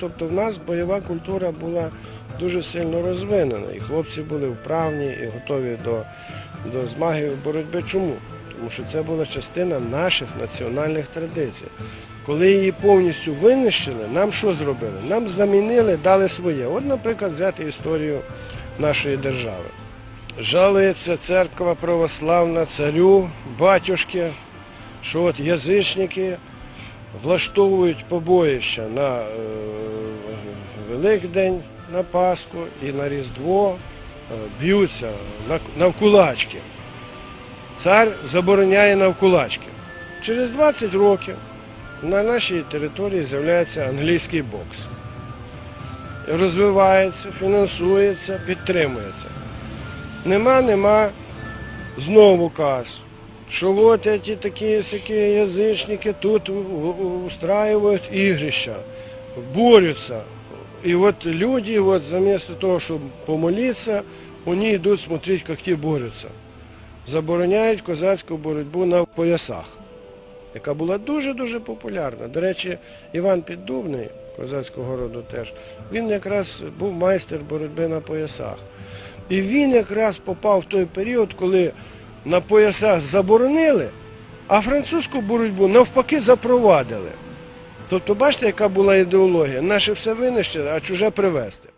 Тобто в нас бойова культура була дуже сильно розвинена, і хлопці були вправні і готові до, до і боротьби. Чому? Тому що це була частина наших національних традицій. Коли її повністю винищили, нам що зробили? Нам замінили, дали своє. От, наприклад, взяти історію нашої держави. Жалується церква православна царю, батюшки, що от язичники влаштовують побоїща на е, Великдень, на Пасху і на Різдво, е, б'ються навкулачки. Цар забороняє навкулачки. Через 20 років на нашій території з'являється англійський бокс. Розвивається, фінансується, підтримується. Нема, нема знову указ. Що от ці такі сякі язичники тут у- у- ігрища, борються. І от люди, от, замісто того, щоб помолитися, вони йдуть смотреть, як ті борються. Забороняють козацьку боротьбу на поясах, яка була дуже-дуже популярна. До речі, Іван Піддубний, козацького роду теж, він якраз був майстер боротьби на поясах. І він якраз попав в той період, коли на поясах заборонили, а французьку боротьбу навпаки запровадили. Тобто, бачите, яка була ідеологія? Наше все винищили, а чуже привезти.